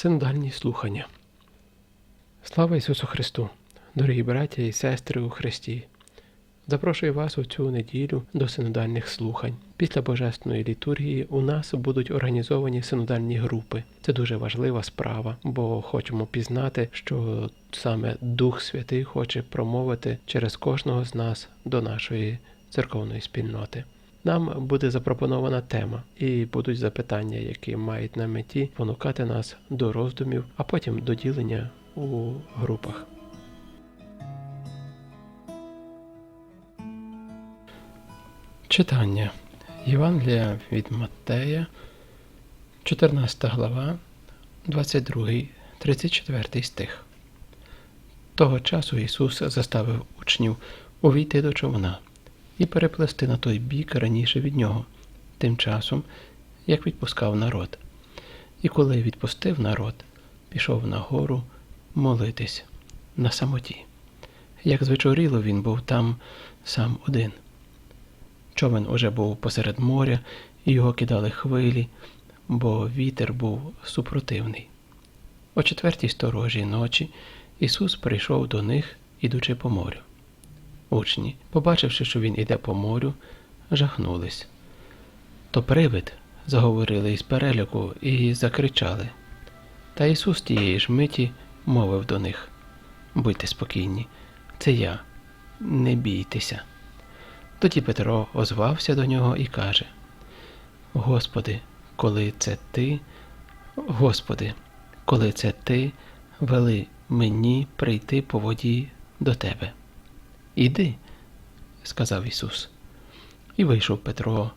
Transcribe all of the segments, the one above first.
Синодальні слухання. Слава Ісусу Христу! Дорогі браття і сестри у Христі! Запрошую вас у цю неділю до синодальних слухань. Після Божественної літургії у нас будуть організовані синодальні групи. Це дуже важлива справа, бо хочемо пізнати, що саме Дух Святий хоче промовити через кожного з нас до нашої церковної спільноти. Нам буде запропонована тема, і будуть запитання, які мають на меті понукати нас до роздумів, а потім до ділення у групах. Читання Євангелія від Маттея, 14 глава, 22, 34 стих. Того часу Ісус заставив учнів увійти до човна і переплести на той бік раніше від нього, тим часом, як відпускав народ. І коли відпустив народ, пішов на гору молитись на самоті. Як звечоріло, він був там сам один. Човен уже був посеред моря, і його кидали хвилі, бо вітер був супротивний. О четвертій сторожій ночі Ісус прийшов до них, ідучи по морю. Учні, побачивши, що він іде по морю, жахнулись. То привид, заговорили із переляку і закричали. Та Ісус тієї ж миті мовив до них Будьте спокійні, це я, не бійтеся. Тоді Петро озвався до нього і каже: Господи, коли це ти, Господи, коли це ти, вели мені прийти по воді до тебе. Іди, сказав Ісус. І вийшов Петро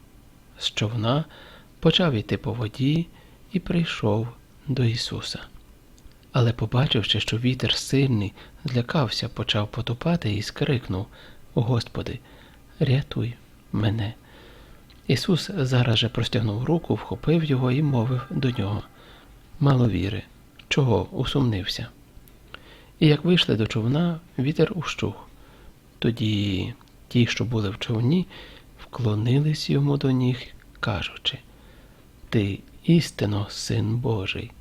з човна, почав іти по воді і прийшов до Ісуса. Але, побачивши, що вітер сильний, злякався, почав потопати і скрикнув Господи, рятуй мене. Ісус зараз же простягнув руку, вхопив його і мовив до нього Мало віри, чого усумнився. І як вийшли до човна, вітер ущух. Тоді ті, що були в човні, вклонились йому до ніг, кажучи Ти істинно син Божий.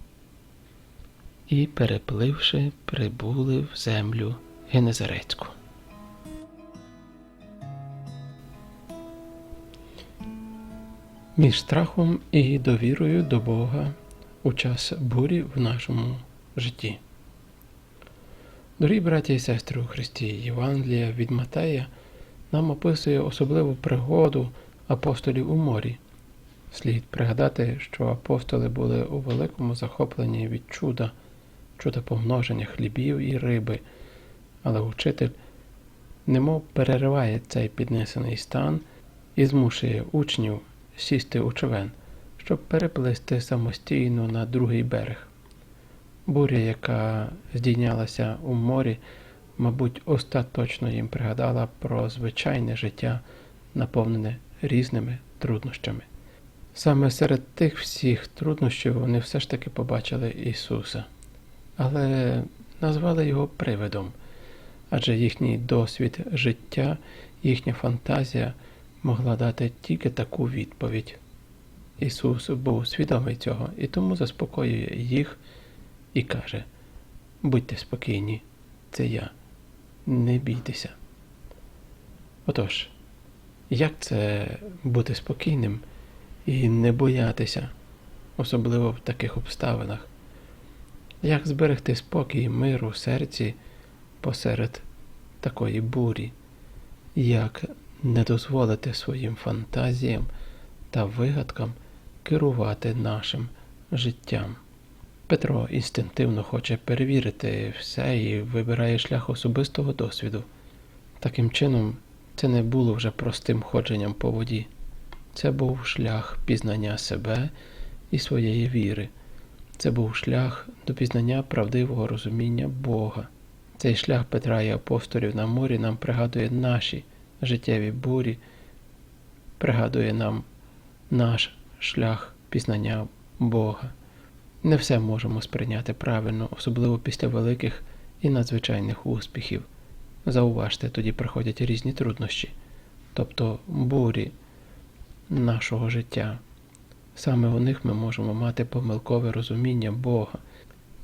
І, перепливши, прибули в землю Генезарецьку. Між страхом і довірою до Бога у час бурі в нашому житті. Дорогі браті і сестри у Христі, Євангелія від Матея нам описує особливу пригоду апостолів у морі. Слід пригадати, що апостоли були у великому захопленні від чуда, чуда помноження хлібів і риби, але учитель немов перериває цей піднесений стан і змушує учнів сісти у човен, щоб переплисти самостійно на другий берег. Буря, яка здійнялася у морі, мабуть, остаточно їм пригадала про звичайне життя, наповнене різними труднощами. Саме серед тих всіх труднощів вони все ж таки побачили Ісуса, але назвали його привидом, адже їхній досвід життя, їхня фантазія могла дати тільки таку відповідь. Ісус був свідомий цього і тому заспокоює їх і каже: Будьте спокійні, це я, не бійтеся. Отож, як це бути спокійним і не боятися, особливо в таких обставинах? Як зберегти спокій, мир у серці посеред такої бурі? Як не дозволити своїм фантазіям та вигадкам керувати нашим життям? Петро інстинктивно хоче перевірити все і вибирає шлях особистого досвіду. Таким чином, це не було вже простим ходженням по воді, це був шлях пізнання себе і своєї віри. Це був шлях до пізнання правдивого розуміння Бога. Цей шлях Петра і апостолів на морі нам пригадує наші життєві бурі, пригадує нам наш шлях пізнання Бога. Не все можемо сприйняти правильно, особливо після великих і надзвичайних успіхів. Зауважте, тоді приходять різні труднощі, тобто бурі нашого життя. Саме у них ми можемо мати помилкове розуміння Бога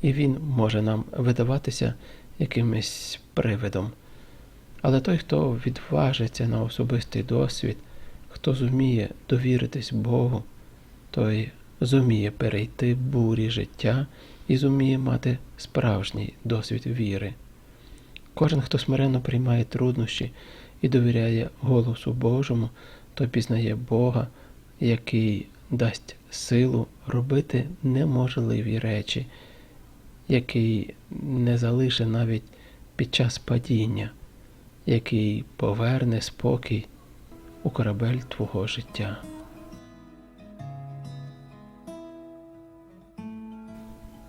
і він може нам видаватися якимось привидом. Але той, хто відважиться на особистий досвід, хто зуміє довіритись Богу, той зуміє перейти бурі життя і зуміє мати справжній досвід віри. Кожен, хто смиренно приймає труднощі і довіряє голосу Божому, той пізнає Бога, який дасть силу робити неможливі речі, який не залише навіть під час падіння, який поверне спокій у корабель твого життя.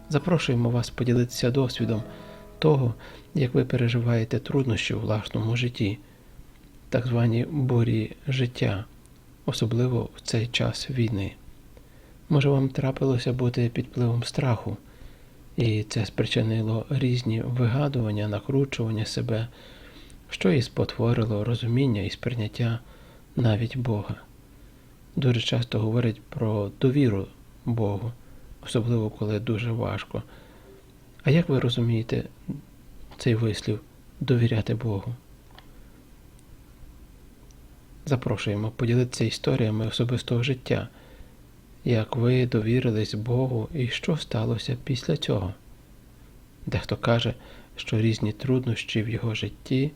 Запрошуємо вас поділитися досвідом того, як ви переживаєте труднощі у власному житті, так звані бурі життя, особливо в цей час війни. Може, вам трапилося бути під впливом страху, і це спричинило різні вигадування, накручування себе, що і спотворило розуміння і сприйняття навіть Бога. Дуже часто говорять про довіру Богу, особливо коли дуже важко. А як ви розумієте цей вислів довіряти Богу? Запрошуємо поділитися історіями особистого життя, як ви довірились Богу і що сталося після цього. Дехто каже, що різні труднощі в його житті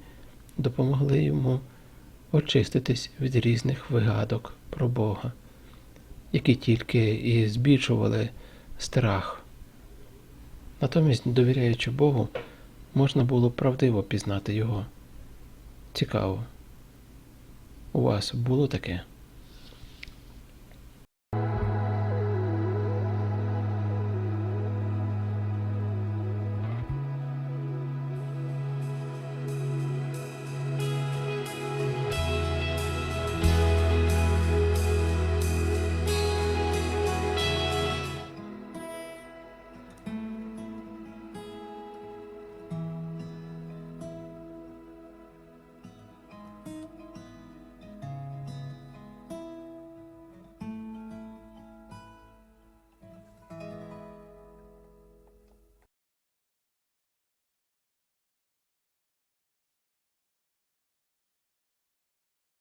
допомогли йому очиститись від різних вигадок про Бога, які тільки і збільшували страх. Натомість, довіряючи Богу, можна було правдиво пізнати Його. Цікаво. У вас було таке?